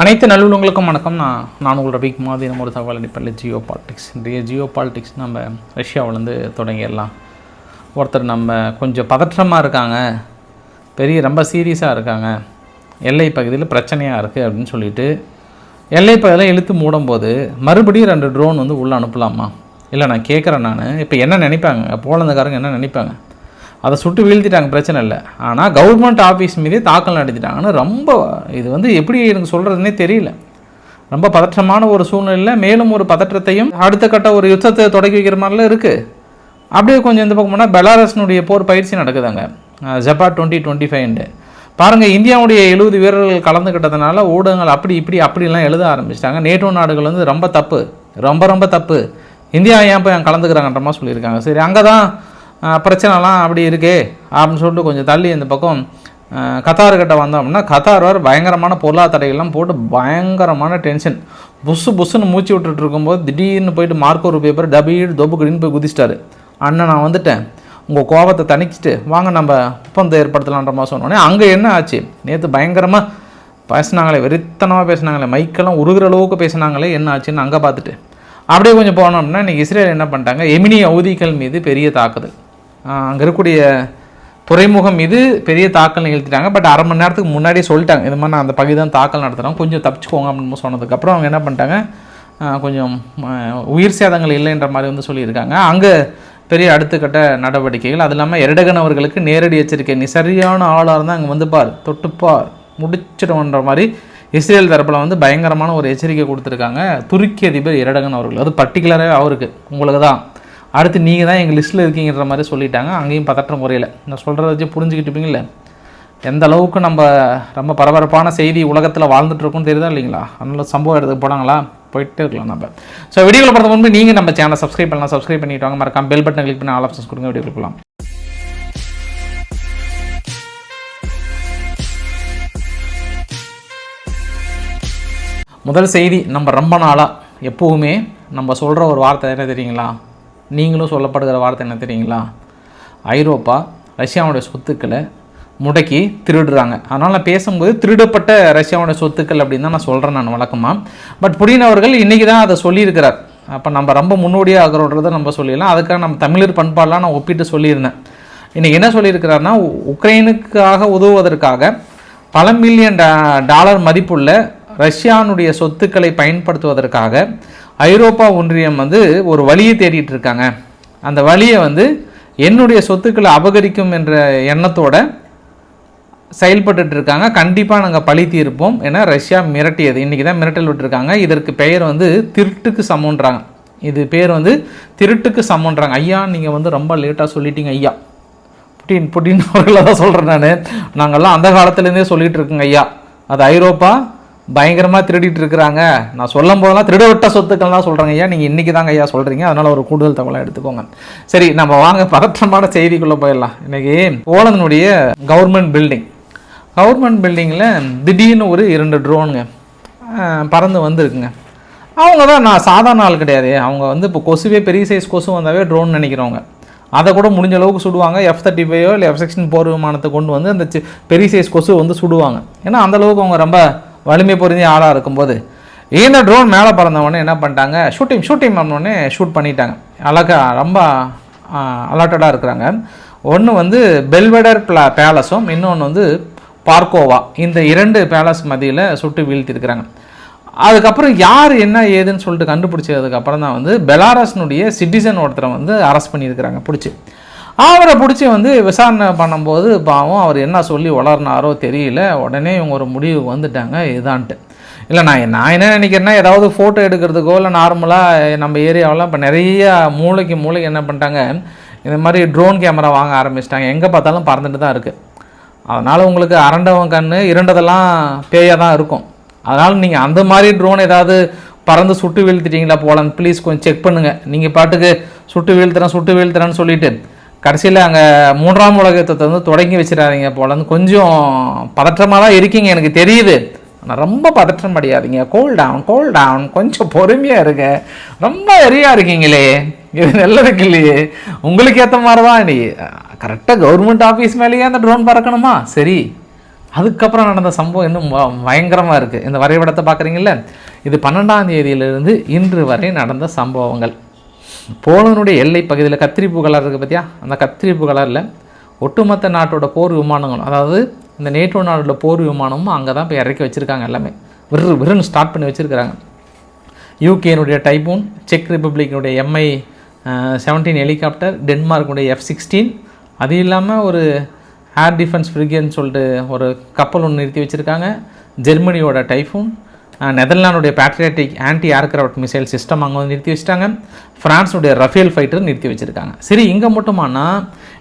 அனைத்து நல்லுள்ளவங்களுக்கும் வணக்கம். நான் நான் உங்கள் ரபிக் மாதிரி நம்ம ஒரு தகவல் அடிப்படையில் ஜியோ பாலிடிக்ஸ். இன்றைய ஜியோ பாலிடிக்ஸ் நம்ம ரஷ்யாவிலேருந்து தொடங்கிடலாம். ஒருத்தர் நம்ம கொஞ்சம் பதற்றமாக இருக்காங்க. பெரிய ரொம்ப சீரியஸாக இருக்காங்க. எல்லை பகுதியில் பிரச்சனையாக இருக்குது அப்படின்னு சொல்லிட்டு எல்லை பகுதியில் இழுத்து மூடும்போது மறுபடியும் ரெண்டு ட்ரோன் வந்து உள்ளே அனுப்பலாமா? இல்லை நான் கேட்குறேன் நான். இப்போ என்ன நினைப்பாங்க? போலந்துக்காரங்க என்ன நினைப்பாங்க? அதை சுட்டு வீழ்த்திட்டாங்க பிரச்சனை இல்லை. ஆனால் கவர்மெண்ட் ஆஃபீஸ் மீதே தாக்கல் நடத்திட்டாங்கன்னு ரொம்ப இது வந்து எப்படி எனக்கு சொல்கிறதுனே தெரியல. ரொம்ப பதற்றமான ஒரு சூழ்நிலையில் மேலும் ஒரு பதற்றத்தையும் அடுத்த கட்ட ஒரு யுத்தத்தை தொடங்கி வைக்கிற மாதிரிலாம் இருக்குது அப்படியே கொஞ்சம் இந்த பக்கம் போனால் பெலாரஸ்னுடைய போர் பயிற்சி நடக்குதாங்க. ஜப்பா டுவெண்ட்டி டுவெண்ட்டி ஃபைவ்ண்டு பாருங்கள் இந்தியாவுடைய எழுபது வீரர்கள் கலந்துக்கிட்டதுனால ஊடகங்கள் அப்படி இப்படி அப்படிலாம் எழுத ஆரம்பிச்சிட்டாங்க. நேட்டோ நாடுகள் வந்து ரொம்ப தப்பு ரொம்ப ரொம்ப தப்பு. இந்தியா ஏன் போய் அங்கே கலந்துக்கிறாங்கன்ற மாதிரி சொல்லியிருக்காங்க. சரி அங்கே தான் பிரச்சனைலாம் அப்படி இருக்கே அப்படின்னு சொல்லிட்டு கொஞ்சம் தள்ளி இந்த பக்கம் ஆஹ் கத்தார் கிட்ட வந்தோம் அப்படின்னா கத்தார் வேறு பயங்கரமான பொருளாதாரைகள்லாம் போட்டு பயங்கரமான டென்ஷன் புஸ்ஸு புஸ்ஸுன்னு மூச்சு விட்டுட்டு இருக்கும்போது திடீர்னு போயிட்டு மார்க்கோ ஒரு பேப்பர் டபீடு தொபுக்குடின்னு போய் குதிச்சிட்டாரு. அண்ணன் நான் வந்துட்டேன். உங்கள் கோபத்தை தணிச்சிட்டு வாங்க நம்ம ஒப்பந்தம் ஏற்படுத்தலான்ற மாதிரி சொன்னோடனே அங்கே என்ன ஆச்சு? நேற்று பயங்கரமாக பேசினாங்களே வெறித்தனமாக பேசினாங்களே மைக்கெல்லாம் உருகிற அளவுக்கு பேசினாங்களே என்ன ஆச்சுன்னு அங்கே பார்த்துட்டு. அப்படியே கொஞ்சம் போனோம் அப்படின்னா இன்றைக்கி இஸ்ரேல் என்ன பண்ணிட்டாங்க? எமினி அவதிகள் மீது பெரிய தாக்குதல். அங்கே இருக்கக்கூடிய துறைமுகம் மீது பெரிய தாக்கல் நிகழ்த்திட்டாங்க. பட் அரை மணி நேரத்துக்கு முன்னாடியே சொல்லிட்டாங்க. இது மாதிரி நான் அந்த பகுதி தான் தாக்கல் நடத்துகிறோம் கொஞ்சம் தப்பிச்சுக்கோங்க அப்படின்னு சொன்னதுக்கப்புறம் அவங்க என்ன பண்ணிட்டாங்க? கொஞ்சம் உயிர் சேதங்கள் இல்லைன்ற மாதிரி வந்து சொல்லியிருக்காங்க. அங்கே பெரிய அடுத்த கட்ட நடவடிக்கைகள். அது இல்லாமல் எரடகன் அவர்களுக்கு நேரடி எச்சரிக்கை. நீ சரியான ஆளாக இருந்தால் அங்கே வந்து பார். தொட்டுப்பார். முடிச்சிடும்ன்ற மாதிரி இஸ்ரேல் தரப்பில் வந்து பயங்கரமான ஒரு எச்சரிக்கை கொடுத்துருக்காங்க. துருக்கி அதிபர் எரடகன் அவர்கள். அது பர்டிகுலராக அவருக்கு. உங்களுக்கு தான் அடுத்து நீங்கள் தான் எங்கள் லிஸ்ட்டில் இருக்கீங்கன்ற மாதிரி சொல்லிட்டாங்க. அங்கேயும் பதற்றம் குறையல நான் சொல்கிறத வச்சு புரிஞ்சுக்கிட்டுப்பீங்கள எந்த அளவுக்கு நம்ம ரொம்ப பரபரப்பான செய்தி உலகத்தில் வாழ்ந்துட்டுருக்கோம் தெரியுதா இல்லைங்களா? அதனால சம்பவம் எடுத்து போனாங்களா? போயிட்டே இருக்கலாம் நம்ம. ஸோ வீடியோவில் பார்த்த முன்பு நீங்கள் நம்ம சேனலை சப்ஸ்கிரைப் பண்ணலாம். சப்ஸ்கிரைப் பண்ணிட்டு வாங்க. மறக்காம பெல் பட்டன் கிளிக் பண்ணி ஆல் ஆப்ஷன்ஸ் கொடுங்க. வீடியோ கொடுக்கலாம் முதல் செய்தி நம்ம ரொம்ப நாளாக எப்போவுமே நம்ம சொல்கிற ஒரு வார்த்தை என்ன தெரியுங்களா? நீங்களும் சொல்லப்படுகிற வார்த்தை என்ன தெரியுங்களா? ஐரோப்பா ரஷ்யாவுடைய சொத்துக்களை முடக்கி திருடுறாங்க. அதனால் நான் பேசும்போது திருடப்பட்ட ரஷ்யாவுடைய சொத்துக்கள் அப்படின்னு தான் நான் சொல்கிறேன் நான் வழக்கமாக பட் புடின் அவர்கள் இன்றைக்கி தான் அதை சொல்லியிருக்கிறார். அப்போ நம்ம ரொம்ப முன்னோடியாக ஆகிறோன்றதை நம்ம சொல்லிடலாம். அதுக்காக நம்ம தமிழர் பண்பாடெலாம் நான் ஒப்பிட்டு சொல்லியிருந்தேன். இன்றைக்கி என்ன சொல்லியிருக்கிறாருன்னா உக்ரைனுக்காக உதவுவதற்காக பல மில்லியன் டாலர் மதிப்புள்ள ரஷ்யானுடைய சொத்துக்களை பயன்படுத்துவதற்காக ஐரோப்பா ஒன்றியம் வந்து ஒரு வழியை தேடிட்டு இருக்காங்க. அந்த வழியை வந்து என்னுடைய சொத்துக்களை அபகரிக்கும் என்ற எண்ணத்தோட செயல்பட்டு இருக்காங்க. கண்டிப்பாக நாங்கள் பழி தீர்ப்போம் ஏன்னா ரஷ்யா மிரட்டியது. இன்றைக்கி தான் மிரட்டல் விட்டுருக்காங்க. இதற்கு பெயர் வந்து திருட்டுக்கு சமன்றாங்க இது பேர் வந்து திருட்டுக்கு சமன்றாங்க ஐயா நீங்கள் வந்து ரொம்ப லேட்டாக சொல்லிட்டீங்க ஐயா. புட்டின் புட்டின் அவர்களை தான் சொல்கிறேன் நான். நாங்கள்லாம் அந்த காலத்துலேருந்தே சொல்லிகிட்டு இருக்கோங்க ஐயா. அது ஐரோப்பா பயங்கரமாக திருடிட்டு இருக்கிறாங்க. நான் சொல்லும் போதெல்லாம் திருடவிட்ட சொத்துக்கள்லாம் சொல்கிறேங்க ஐயா. நீங்கள் இன்றைக்கி தாங்க ஐயா சொல்கிறீங்க அதனால் ஒரு கூடுதல் தகவலாக எடுத்துக்கோங்க. சரி நம்ம வாங்க பதற்றமான செய்திக்குள்ளே போயிடலாம். இன்றைக்கி போலந்தனுடைய கவர்மெண்ட் பில்டிங். கவர்மெண்ட் பில்டிங்கில் திடீர்னு ஒரு இரண்டு ட்ரோனுங்க பறந்து வந்திருக்குங்க. அவங்க தான் நான் சாதாரண ஆள் கிடையாது. அவங்க வந்து இப்போ கொசுவே பெரிய சைஸ் கொசு வந்தாவே ட்ரோன் நினைக்கிறவங்க. அதை கூட முடிஞ்ச அளவுக்கு சுடுவாங்க. எஃப் தேர்ட்டி ஃபைவோ இல்லை எஃப் செக்ஷன் போர் விமானத்தை கொண்டு வந்து அந்த பெரிய சைஸ் கொசு வந்து சுடுவாங்க. ஏன்னா அந்தளவுக்கு அவங்க ரொம்ப வலிமை பொருந்திய ஆளாக இருக்கும்போது இந்த ட்ரோன் மேலே பறந்தவொடனே என்ன பண்ணிட்டாங்க? ஷூட்டிங் ஷூட்டிங் பண்ணோடனே ஷூட் பண்ணிட்டாங்க. அழகா ரொம்ப அலர்ட்டடாக இருக்கிறாங்க. ஒன்று வந்து பெல்வெடர் பிளா பேலஸும் இன்னொன்று வந்து பார்க்கோவா இந்த இரண்டு பேலஸ் மதியில் சுட்டு வீழ்த்திருக்கிறாங்க. அதுக்கப்புறம் யார் என்ன ஏதுன்னு சொல்லிட்டு கண்டுபிடிச்சதுக்கப்புறம் தான் வந்து பெலாரஸ்னுடைய சிட்டிசன் ஒருத்தரை வந்து அரெஸ்ட் பண்ணியிருக்கிறாங்க. பிடிச்சி. அவரை பிடிச்சி வந்து விசாரணை பண்ணும்போது பாவம் அவர் என்ன சொல்லி வளர்னாரோ தெரியல. உடனே இவங்க ஒரு முடிவுக்கு வந்துட்டாங்க. இதான்ட்டு இல்லை நான் நான் என்ன நினைக்கிறேன்னா ஏதாவது ஃபோட்டோ எடுக்கிறதுக்கோ இல்லை நார்மலாக நம்ம ஏரியாவெலாம் இப்போ நிறைய மூளைக்கு மூளைக்கு என்ன பண்ணிட்டாங்க இந்த மாதிரி ட்ரோன் கேமரா வாங்க ஆரம்பிச்சிட்டாங்க. எங்கே பார்த்தாலும் பறந்துட்டு தான் இருக்குது அதனால் உங்களுக்கு அரண்டவன் கண் இரண்டதெல்லாம் பேயாக தான் இருக்கும். அதனால் நீங்கள் அந்த மாதிரி ட்ரோன் ஏதாவது பறந்து சுட்டு வீழ்த்திட்டீங்களா போலாம் ப்ளீஸ் கொஞ்சம் செக் பண்ணுங்கள் நீங்கள் பாட்டுக்கு சுட்டு வீழ்த்துறேன் சுட்டு வீழ்த்துறேன்னு சொல்லிவிட்டு கடைசியில் அங்கே மூன்றாம் உலக யுத்தத்தை வந்து தொடங்கி வச்சிடாதீங்க போலன்னு கொஞ்சம் பதற்றமாக தான் இருக்கீங்க எனக்கு தெரியுது. ஆனால் ரொம்ப பதற்றம் அடையாதீங்க. கோல் டவுன் கோல் டவுன் கொஞ்சம் பொறுமையாக இருங்க. ரொம்ப வெறியாக இருக்கீங்களே. இது நல்லதுக்கு இல்லையே. உங்களுக்கு ஏற்ற மாதிரி தான் நீ கரெக்டாக கவர்மெண்ட் ஆஃபீஸ் மேலேயே அந்த ட்ரோன் பறக்கணுமா? சரி. அதுக்கப்புறம் நடந்த சம்பவம் இன்னும் பயங்கரமாக இருக்குது இந்த வரைபடத்தை பார்க்குறீங்கள இது பன்னெண்டாம் தேதியிலிருந்து இன்று வரை நடந்த சம்பவங்கள். போலனுடைய எல்லை பகுதியில் கத்திரிப்பு கலர் இருக்குது பார்த்தியா அந்த கத்திரிப்பு கலரில் ஒட்டுமொத்த நாட்டோட போர் விமானங்களும் அதாவது இந்த நேட்டோ நாடோட போர் விமானமும் அங்கே தான் போய் இறக்கி வச்சுருக்காங்க எல்லாமே. விரு விருன்னு ஸ்டார்ட் பண்ணி வச்சுருக்கிறாங்க. யூகேனுடைய டைபூன் செக் ரிப்பப்ளிக்கினுடைய எம்ஐ செவன்டீன் ஹெலிகாப்டர் டென்மார்க்குடைய எஃப் சிக்ஸ்டீன் அது இல்லாமல் ஒரு ஏர் டிஃபென்ஸ் ஃப்ரிகேன்னு சொல்லிட்டு ஒரு கப்பல் ஒன்று நிறுத்தி வச்சுருக்காங்க. ஜெர்மனியோட typhoon நெதர்லாண்டுடைய patriotic anti aircraft missile system அங்கே வந்து நிறுத்தி வச்சுட்டாங்க. ஃப்ரான்ஸுடைய ரஃபேல் ஃபைட்டர் நிறுத்தி வச்சுருக்காங்க. சரி இங்கே மட்டுமானா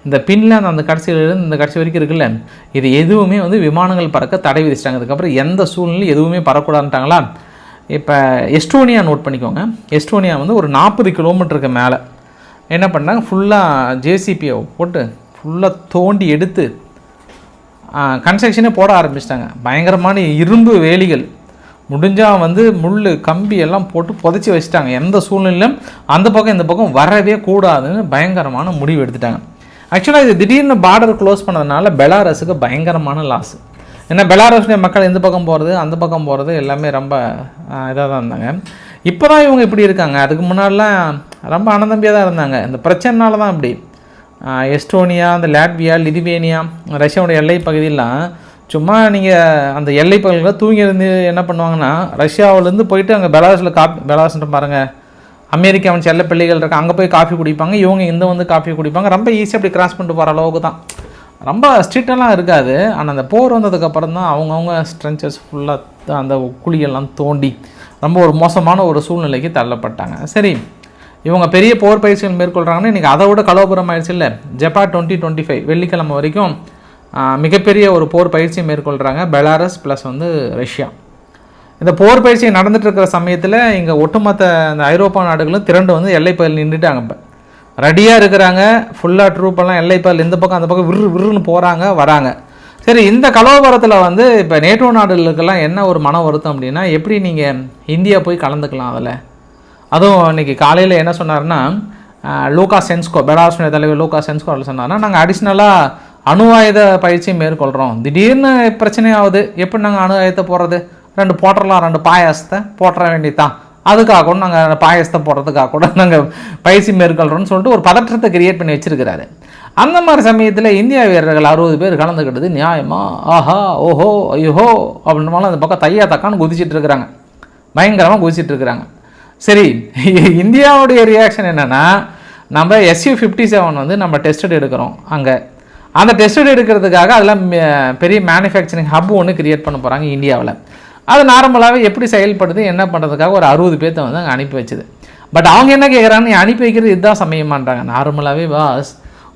இந்த பின்லாந்து அந்த கடைசியிலிருந்து இந்த கடைசி வரைக்கும் இருக்குல்ல இது எதுவுமே வந்து விமானங்கள் பறக்க தடை விதிச்சிட்டாங்க. அதுக்கப்புறம் எந்த சூழ்நிலையும் எதுவுமே பறக்கூடாதுட்டாங்களா இப்போ எஸ்டோனியா நோட் பண்ணிக்கோங்க. எஸ்டோனியா வந்து ஒரு நாற்பது கிலோமீட்டருக்கு மேலே. என்ன பண்ணாங்க ஃபுல்லாக ஜேசிபியை போட்டு ஃபுல்லாக தோண்டி எடுத்து கன்ஸ்ட்ரக்ஷனே போட ஆரம்பிச்சிட்டாங்க. பயங்கரமான இரும்பு வேலிகள். முடிஞ்சால் வந்து முள் கம்பி எல்லாம் போட்டு புதைச்சி வச்சுட்டாங்க. எந்த சூழ்நிலையும் அந்த பக்கம் இந்த பக்கம் வரவே கூடாதுன்னு பயங்கரமான முடிவு எடுத்துட்டாங்க. ஆக்சுவலாக இது திடீர்னு பார்டர் க்ளோஸ் பண்ணதுனால பெலாரஸுக்கு பயங்கரமான லாஸ் ஏன்னா பெலாரஸுடைய மக்கள் இந்த பக்கம் போகிறது அந்த பக்கம் போகிறது எல்லாமே ரொம்ப இதாக தான் இருந்தாங்க. இப்போ தான் இவங்க இப்படி இருக்காங்க. அதுக்கு முன்னாடிலாம் ரொம்ப அனந்தம்பியாக தான் இருந்தாங்க. இந்த பிரச்சனைனால தான் இப்படி எஸ்டோனியா அந்த லாட்வியா லிதுவேனியா ரஷ்யாவுடைய எல்லை பகுதியெல்லாம் சும்மா நீங்கள் அந்த எல்லை பகுதியில் தூங்கி இருந்து என்ன பண்ணுவாங்கன்னா ரஷ்யாவிலேருந்து போயிட்டு அங்கே பெலாரஸில் காப்பி பெலாரஸ்ன்ற பாருங்கள் அமெரிக்காவின் செல்ல பிள்ளைகள் இருக்கு அங்கே போய் காஃபி குடிப்பாங்க இவங்க இந்த வந்து காஃபி குடிப்பாங்க ரொம்ப ஈஸியாக அப்படி கிராஸ் பண்ணிட்டு போகிற அளவுக்கு தான். ரொம்ப ஸ்ட்ரிக்டெல்லாம் இருக்காது ஆனால் அந்த போர் வந்ததுக்கப்புறம் தான் அவங்கவுங்க ஸ்ட்ரென்ச்சர்ஸ் ஃபுல்லாக அந்த குழியெல்லாம் தோண்டி ரொம்ப ஒரு மோசமான ஒரு சூழ்நிலைக்கு தள்ளப்பட்டாங்க. சரி இவங்க பெரிய போர் பயிற்சிகள் மேற்கொள்கிறாங்கன்னா இன்றைக்கி அதை விட கலோபுரம் ஆயிடுச்சு இல்லை. ஜப்பா டுவெண்ட்டி டுவெண்ட்டி ஃபைவ் வெள்ளிக்கிழமை வரைக்கும் மிகப்பெரிய ஒரு போர் பயிற்சியை மேற்கொள்கிறாங்க பெலாரஸ் ப்ளஸ் வந்து ரஷ்யா. இந்த போர் பயிற்சி நடந்துட்டு இருக்கிற சமயத்தில் இங்கே ஒட்டுமொத்த அந்த ஐரோப்பா நாடுகளும் திரண்டு வந்து எல்லைப்பகுதியில் நின்றுட்டாங்க இப்போ. ரெடியாக இருக்கிறாங்க ஃபுல்லாக ட்ரூப்பெல்லாம் எல்லைப்பகுதியில் இந்த பக்கம் அந்த பக்கம் விரு விருன்னு போகிறாங்க வராங்க. சரி இந்த கலோபரத்தில் வந்து இப்போ நேட்டோ நாடுகளுக்கெல்லாம் என்ன ஒரு மன வருத்தம் அப்படின்னா எப்படி நீங்கள் இந்தியா போய் கலந்துக்கலாம் அதில்? அதுவும் இன்றைக்கி காலையில் என்ன சொன்னார்னா லோகா சென்ஸ்கோ பெலாசுடைய தலைவர் லோகா சென்ஸ்கோ அதில் சொன்னார்னா நாங்கள் அடிஷ்னலாக அணு ஆயுத பயிற்சி மேற்கொள்கிறோம் திடீர்னு பிரச்சனை ஆகுது எப்படி நாங்கள் அணு ஆயுதத்தை போடுறது? ரெண்டு போட்டுடலாம் ரெண்டு பாயாசத்தை போட்டுற வேண்டியதான் அதுக்காக கூட நாங்கள் பாயசத்தை போடுறதுக்காக கூட நாங்கள் பயிற்சி மேற்கொள்கிறோம்னு சொல்லிட்டு ஒரு பதற்றத்தை கிரியேட் பண்ணி வச்சுருக்கிறாரு. அந்த மாதிரி சமயத்தில் இந்தியா வீரர்கள் அறுபது பேர் கலந்துக்கிட்டது நியாயமா? ஆஹா ஓஹோ ஐயோ அப்படின்னாலும் அந்த பக்கம் தையா தக்கான்னு குதிச்சிட்டு இருக்கிறாங்க. பயங்கரமாக குதிச்சிட்டு இருக்கிறாங்க. சரி இந்தியாவுடைய ரியாக்ஷன் என்னென்னா நம்ம எஸ்யூ ஃபிஃப்டி செவன் வந்து நம்ம டெஸ்டட் எடுக்கிறோம். அங்கே அந்த டெஸ்ட் எடுக்கிறதுக்காக அதெல்லாம் பெரிய மேனுஃபேக்சரிங் ஹப் ஒன்று கிரியேட் பண்ண போகிறாங்க இந்தியாவில். அது நார்மலாகவே எப்படி செயல்படுது என்ன பண்ணுறதுக்காக ஒரு அறுபது பேர்த்த வந்து அங்கே அனுப்பி வச்சுது. பட் அவங்க என்ன கேட்குறாங்க நீ அனுப்பி வைக்கிறது இதுதான் சமயமான்றாங்க. நார்மலாகவே வாஸ்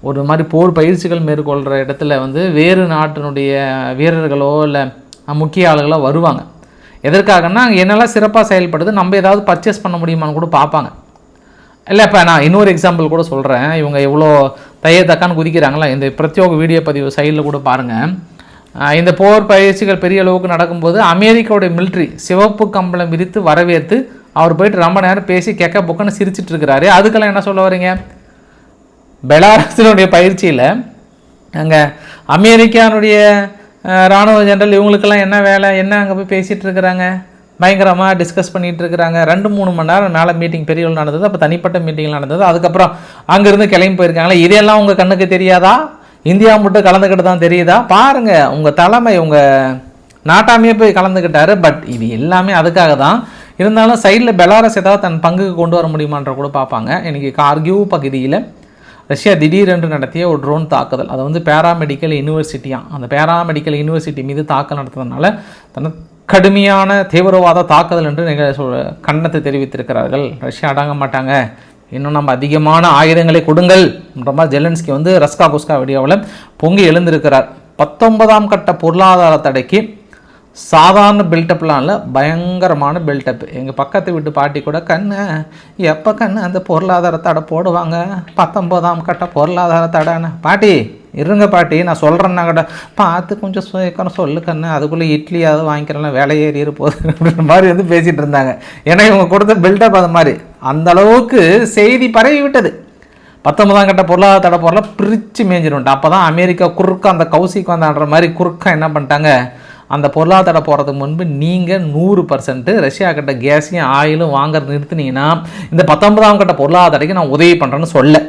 ஒரு மாதிரி போர் பயிற்சிகள் மேற்கொள்கிற இடத்துல வந்து வேறு நாட்டினுடைய வீரர்களோ இல்லை முக்கிய ஆளுகளோ வருவாங்க. எதற்காகன்னா அங்கே என்னெல்லாம் சிறப்பாக செயல்படுது நம்ம ஏதாவது பர்ச்சேஸ் பண்ண முடியுமான்னு கூட பார்ப்பாங்க. இல்லை இப்போ நான் இன்னொரு எக்ஸாம்பிள் கூட சொல்கிறேன் இவங்க எவ்வளோ தைய தக்கான்னு குதிக்கிறாங்களா? இந்த பிரத்யோக வீடியோ பதிவு சைடில் கூட பாருங்கள் இந்த போர் பயிற்சிகள் பெரிய அளவுக்கு நடக்கும்போது அமெரிக்காவுடைய மிலிட்ரி சிவப்பு கம்பளம் விரித்து வரவேற்று அவர் போயிட்டு ரொம்ப நேரம் பேசி கெக்க புக்கன்னு சிரிச்சிட்டு இருக்கிறாரு. அதுக்கெல்லாம் என்ன சொல்ல வரீங்க? பெலாரஸினுடைய பயிற்சியில் அங்கே அமெரிக்கானுடைய இராணுவ ஜெனரல் இவங்களுக்கெல்லாம் என்ன வேலை என்ன அங்கே போய் பேசிகிட்டு இருக்கிறாங்க? பயங்கரமாக டிஸ்கஸ் பண்ணிகிட்டு இருக்கிறாங்க ரெண்டு மூணு மணி நேரம் மேலே மீட்டிங் பெரியவள் நடந்தது. அப்போ தனிப்பட்ட மீட்டிங் நடந்தது. அதுக்கப்புறம் அங்கேருந்து கிளம்பி போயிருக்காங்களே. இதெல்லாம் உங்கள் கண்ணுக்கு தெரியாதா? இந்தியா மட்டும் கலந்துக்கிட்டு தான் தெரியுதா? பாருங்கள் உங்கள் தலைமை உங்கள் நாட்டாமையே போய் கலந்துக்கிட்டாரு. பட் இது எல்லாமே அதுக்காக தான். இருந்தாலும் சைடில் பெலாரஸ் ஏதாவது தன் பங்குக்கு கொண்டு வர முடியுமான்ற கூட பார்ப்பாங்க. இன்றைக்கி கார்கியூ பகுதியில் ரஷ்யா திடீரென்று நடத்திய ஒரு ட்ரோன் தாக்குதல். அதை வந்து பேராமெடிக்கல் யூனிவர்சிட்டியாக அந்த பேராமெடிக்கல் யூனிவர்சிட்டி மீது தாக்கல் நடத்துறதுனால தன்னை கடுமையான தீவிரவாத தாக்குதல் என்று நீங்கள் சொல் கண்டனத்தை தெரிவித்திருக்கிறார்கள். ரஷ்யா அடங்க மாட்டாங்க. இன்னும் நம்ம அதிகமான ஆயுதங்களை கொடுங்கள் மாதிரி ஜெலன்ஸ்கி வந்து ரஸ்கா குஸ்கா வீடியோவில் பொங்கி எழுந்திருக்கிறார். பத்தொன்பதாம் கட்ட பொருளாதார தடைக்கு சாதாரண பில்டப்லாம் இல்லை பயங்கரமான பில்டப் எங்கள் பக்கத்து வீட்டு பாட்டி கூட கண்ணு எப்போ கண்ணு? அந்த பொருளாதார தடை போடுவாங்க. பத்தொம்போதாம் கட்ட பொருளாதார தடைன்னு. பாட்டி இருங்க பாட்டி நான் சொல்கிறேன்னா கூட பார்த்து கொஞ்சம் சுயக்கணும் சொல்லு கண்ணு. அதுக்குள்ளே இட்லியாவது வாங்கிக்கிறலாம் வேலை ஏறி இருப்போது அப்படின்ற மாதிரி வந்து பேசிகிட்டு இருந்தாங்க. ஏன்னா இவங்க கொடுத்த பில்டப் அது மாதிரி. அந்த அளவுக்கு செய்தி பரவி விட்டது. பத்தொன்பதாம் கட்ட பொருளாதார தடை பொருளாக பிரித்து மேய்ஞ்சிருந்துட்டு அப்போ தான் அமெரிக்கா குறுக்க அந்த கௌசிக்கு வந்தான்ற மாதிரி குறுக்க என்ன பண்ணிட்டாங்க? அந்த பொருளாதார போகிறதுக்கு முன்பு நீங்கள் நூறு பர்சன்ட்டு ரஷ்யா கிட்ட கேஸையும் ஆயிலும் வாங்குறது நிறுத்தினீங்கன்னா இந்த பத்தொன்பதாம் கட்ட பொருளாதாரத்துக்கு நான் உதவி பண்ணுறேன்னு சொல்ல.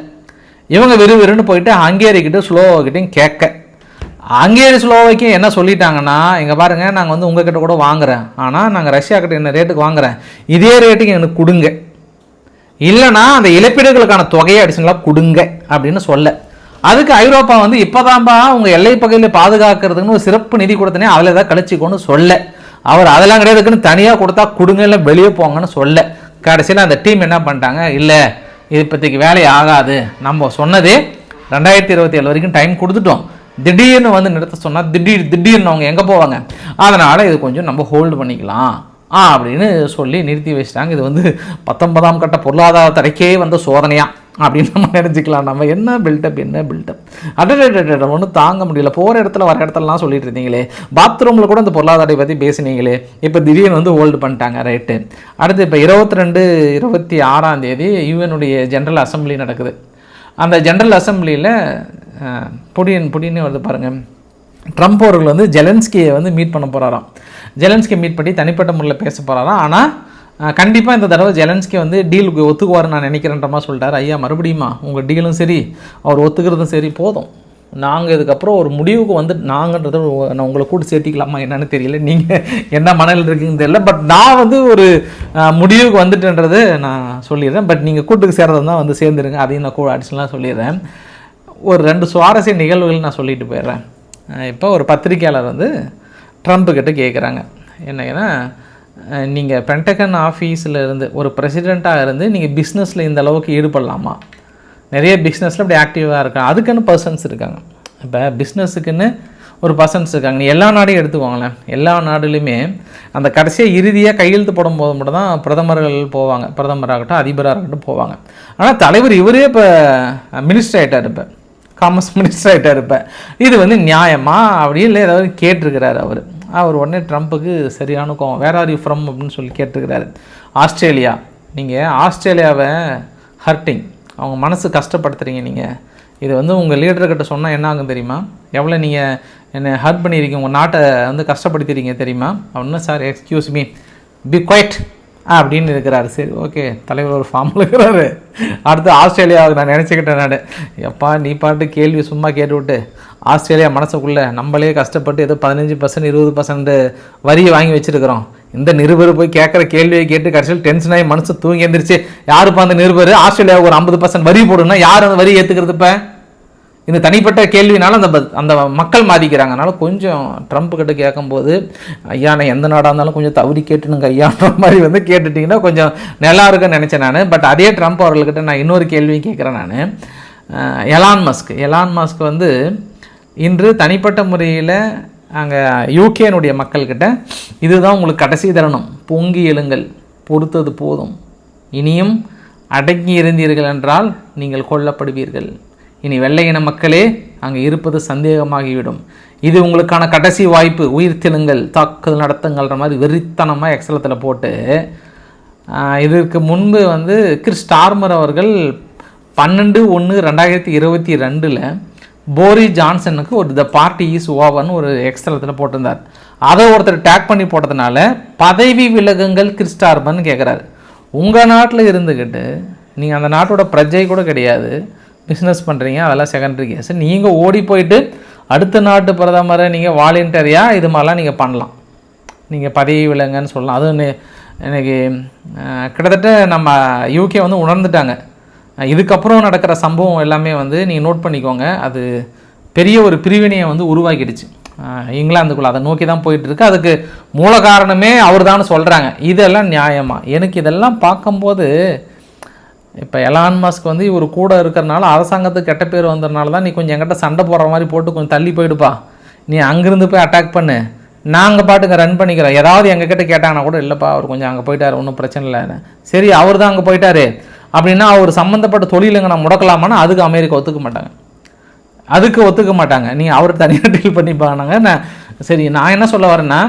இவங்க விறுவிறுன்னு போயிட்டு ஹங்கேரிக்கிட்ட ஸ்லோவாக்கிட்டையும் கேட்க. ஹங்கேரி ஸ்லோவைக்கு என்ன சொல்லிட்டாங்கன்னா இங்கே பாருங்கள் நாங்கள் வந்து உங்ககிட்ட கூட வாங்குகிறேன் ஆனால் நாங்கள் ரஷ்யா கிட்ட என்ன ரேட்டுக்கு வாங்குறேன்? இதே ரேட்டுக்கு எனக்கு கொடுங்க. இல்லைனா அந்த இழப்பீடுகளுக்கான தொகையை அடிச்சுங்களா கொடுங்க அப்படின்னு சொல்ல. அதுக்கு ஐரோப்பா வந்து இப்போதான்பா உங்கள் எல்லை பகுதியில் பாதுகாக்கிறதுக்குன்னு ஒரு சிறப்பு நிதி கொடுத்தனே அதில் ஏதாவது கழிச்சிக்கோன்னு சொல்ல. அவர் அதெல்லாம் கிடையாதுக்குன்னு தனியாக கொடுத்தா கொடுங்க இல்லை வெளியே போங்கன்னு சொல்ல. கடைசியில் அந்த டீம் என்ன பண்ணிட்டாங்க? இல்லை இது இப்போதைக்கு வேலை ஆகாது. நம்ம சொன்னதே ரெண்டாயிரத்தி இருபத்தி ஏழு வரைக்கும் டைம் கொடுத்துட்டோம். திடீர்னு வந்து நிறுத்த சொன்னால் திடீர் திடீர்னு அவங்க எங்கே போவாங்க? அதனால் இது கொஞ்சம் நம்ம ஹோல்டு பண்ணிக்கலாம். ஆ அப்படின்னு சொல்லி நிறுத்தி வச்சிட்டாங்க. இது வந்து பத்தொன்பதாம் கட்ட பொருளாதார தடைக்கே வந்த சோதனையாக அப்படின்னு நம்ம நினச்சிக்கலாம். நம்ம என்ன பில்டப் என்ன பில்டப் அடடட ஒன்றும் தாங்க முடியல. போகிற இடத்துல வர இடத்துலலாம் சொல்லிட்டு இருந்தீங்களே. பாத்ரூமில் கூட அந்த பொருளாதாரத்தை பற்றி பேசினீங்களே. இப்போ திடீர்னு வந்து ஹோல்டு பண்ணிட்டாங்க ரைட்டு அடுத்து இப்போ இருபத்தி ரெண்டு இருபத்தி ஆறாம் தேதி யூஎனுடைய ஜென்ரல் அசம்பிளி நடக்குது. அந்த ஜென்ரல் அசம்பிளியில் புடியன் புடின்னு வருது பாருங்கள் ட்ரம்ப் அவர்கள் வந்து ஜெலன்ஸ்கியை வந்து மீட் பண்ண போகிறாராம் ஜெலன்ஸ்கி மீட் பண்ணி தனிப்பட்ட முறையில் பேச போகிறாராம் ஆனால் கண்டிப்பாக இந்த தடவை ஜெலன்ஸ்கி வந்து டீலுக்கு ஒத்துக்குவார் நான் நினைக்கிறேன்ற மாதிரி சொல்லிட்டார். ஐயா மறுபடியுமா உங்கள் டீலும் சரி அவர் ஒத்துக்கிறதும் சரி போதும். நாங்கள் இதுக்கப்புறம் ஒரு முடிவுக்கு வந்து நாங்கன்றது நான் உங்களை கூட்டு சேர்த்திக்கலாமா என்னன்னு தெரியல. நீங்கள் என்ன மனதில் இருக்கீங்கன்னு தெரியல. பட் நான் வந்து ஒரு முடிவுக்கு வந்துட்டுன்றது நான் சொல்லிடுறேன். பட் நீங்கள் கூட்டுக்கு சேர்றது தான் வந்து சேர்ந்துருங்க. அதையும் நான் கூட அடிச்சுலாம் சொல்லிடுறேன். ஒரு ரெண்டு சுவாரஸ்ய நிகழ்வுகள் நான் சொல்லிட்டு போயிடுறேன். இப்போ ஒரு பத்திரிக்கையாளர் வந்து ட்ரம்ப் கிட்ட கேட்குறாங்க என்னங்கன்னா நீங்கள் பென்டகன் ஆஃபீஸில் இருந்து ஒரு ப்ரெசிடெண்ட்டாக இருந்து நீங்கள் பிஸ்னஸில் இந்த அளவுக்கு ஈடுபடலாமா? நிறைய பிஸ்னஸில் அப்படி ஆக்டிவாக இருக்காங்க. அதுக்குன்னு பர்சன்ஸ் இருக்காங்க. இப்போ பிஸ்னஸுக்குன்னு ஒரு பர்சன்ஸ் இருக்காங்க. நீ எல்லா நாடையும் எடுத்துக்கோங்களேன். எல்லா நாடுலையுமே அந்த கடைசியாக இறுதியாக கையெழுத்து போடும்போது மட்டும் தான் பிரதமர்கள் போவாங்க. பிரதமராகட்டும் அதிபராக இருக்கட்டும் போவாங்க. ஆனால் தலைவர் இவரே இப்போ மினிஸ்டர் ஆகிட்டார் இப்போ. காமர்ஸ் மினிஸ்டர் ஆகிட்டார் இப்போ. இது வந்து நியாயமா அப்படி இல்லை ஏதாவது கேட்டிருக்கிறார் அவர். அவர் உடனே ட்ரம்ப்புக்கு சரியான கோவம். வேர் ஆர் யூ ஃப்ரம் அப்படின்னு சொல்லி கேட்டிருக்கிறாரு. ஆஸ்திரேலியா. நீங்கள் ஆஸ்திரேலியாவை ஹர்ட்டிங் அவங்க மனசு கஷ்டப்படுத்துறீங்க நீங்கள் இது வந்து உங்கள் லீடர்கிட்ட சொன்னால் என்ன ஆகும் தெரியுமா? எவ்வளோ நீங்கள் என்னை ஹர்ட் பண்ணியிருக்கீங்க உங்கள் நாட்டை வந்து கஷ்டப்படுத்திருக்கீங்க தெரியுமா? அப்படின்னு sir excuse me be quiet அப்படின்னு இருக்கிறாரு. சரி ஓகே. தலைவர் ஒரு ஃபார்மில் இருக்கிறாரு அடுத்து ஆஸ்திரேலியாவுக்கு நான் நினச்சிக்கிட்டேன் நான். எப்பா நீ பாட்டு கேள்வி சும்மா கேட்டுவிட்டு ஆஸ்திரேலியா மனசுக்குள்ளே நம்மளே கஷ்டப்பட்டு ஏதோ பதினஞ்சு பர்சன்ட் இருபது பர்சன்ட் வரியை வாங்கி வச்சுருக்கிறோம். இந்த நிருபர் போய் கேட்குற கேள்வியை கேட்டு கடைசியில் டென்ஷன் ஆகி மனசு தூங்கி எந்திரிச்சு யாருப்பா அந்த நிருபர்? ஆஸ்திரேலியாவுக்கு ஒரு ஐம்பது பர்சன்ட் வரி போடுன்னா யார் அந்த வரி ஏற்றுக்கிறது இப்போ? இந்த தனிப்பட்ட கேள்வினால அந்த அந்த மக்கள் பாதிக்கிறாங்க அதனால் கொஞ்சம் ட்ரம்ப் கிட்ட கேட்கும்போது ஐயா நான் எந்த நாடாக இருந்தாலும் கொஞ்சம் தவறி கேட்டுனுங்க ஐயான்ற மாதிரி வந்து கேட்டுட்டிங்கன்னா கொஞ்சம் நல்லா இருக்குன்னு நினச்சேன் நான். பட் அதே ட்ரம்ப் அவர்கள்கிட்ட நான் இன்னொரு கேள்வியும் கேட்குறேன் நான். Elon Musk. எலான் மஸ்க் வந்து இன்று தனிப்பட்ட முறையில் அங்கே யூகேனுடைய மக்கள்கிட்ட இதுதான் உங்களுக்கு கடைசி தருணம். பொங்கி எழுங்கள். பொறுத்தது போதும். இனியும் அடங்கி இருந்தீர்கள் என்றால் நீங்கள் கொல்லப்படுவீர்கள். இனி வெள்ளை இன மக்களே அங்கே இருப்பது சந்தேகமாகிவிடும். இது உங்களுக்கான கடைசி வாய்ப்பு. உயிர் தெழுங்கள் தாக்குதல் நடத்துங்கள்ன்ற மாதிரி வெறித்தனமாக எக்ஸலத்தில் போட்டு இதற்கு முன்பு வந்து கிறிஸ் ஸ்டார்மர் அவர்கள் பன்னெண்டு ஒன்று ரெண்டாயிரத்தி இருபத்தி ரெண்டில் போரி ஜான்சனுக்கு ஒரு த பார்ட்டி இஸ் ஓவர்னு ஒரு எக்ஸ்தலத்தில் போட்டிருந்தார். அதை ஒருத்தர் டேக் பண்ணி போட்டதுனால பதவி விலகுங்கள் கிறிஸ்டார்பன் கேட்குறாரு உங்கள் நாட்டில் இருந்துக்கிட்டு நீங்கள் அந்த நாட்டோட பிரஜை கூட கிடையாது. பிஸ்னஸ் பண்ணுறீங்க அதெல்லாம் செகண்டரி கேஸ் நீங்கள் ஓடி போயிட்டு அடுத்த நாட்டு பிரதமரை நீங்கள் வாலண்டியரியாக இது மாதிரிலாம் நீங்கள் பண்ணலாம். நீங்கள் பதவி விலங்குன்னு சொல்லலாம். அதுவும் எனக்கு கிட்டத்தட்ட நம்ம யூகே வந்து உணர்ந்துட்டாங்க. இதுக்கப்புறம் நடக்கிற சம்பவம் எல்லாமே வந்து நீங்கள் நோட் பண்ணிக்கோங்க. அது பெரிய ஒரு பிரிவினையை வந்து உருவாக்கிடுச்சு. இங்கிலாந்துக்குள்ளே அதை நோக்கி தான் போயிட்டுருக்கு அதுக்கு மூல காரணமே அவர் தான் சொல்கிறாங்க இதெல்லாம் நியாயமாக எனக்கு இதெல்லாம் பார்க்கும்போது இப்போ எலான் மாஸ்க் வந்து இவர் கூட இருக்கிறனால அரசாங்கத்துக்கு கெட்ட பேர் வந்ததுனால தான் நீ கொஞ்சம் எங்கிட்ட சண்டை போடுற மாதிரி போட்டு கொஞ்சம் தள்ளி போயிடுப்பா. நீ அங்கேருந்து போய் அட்டாக் பண்ணு. நாங்கள் பாட்டுங்க ரன் பண்ணிக்கிறோம். ஏதாவது எங்ககிட்ட கேட்டாங்கன்னா கூட இல்லைப்பா அவர் கொஞ்சம் அங்கே போயிட்டார். ஒன்றும் பிரச்சனை இல்லை சரி அவர் தான் அங்கே போயிட்டாரு. அப்படின்னா அவர் சம்மந்தப்பட்ட தொழிலுங்க நான் முடக்கலாமான்னா அதுக்கு அமெரிக்கா ஒத்துக்க மாட்டாங்க. அதுக்கு ஒத்துக்க மாட்டாங்க. நீங்கள் அவர் தனியாக டீல் பாருங்க. நான் சரி நான் என்ன சொல்ல வரேன்னா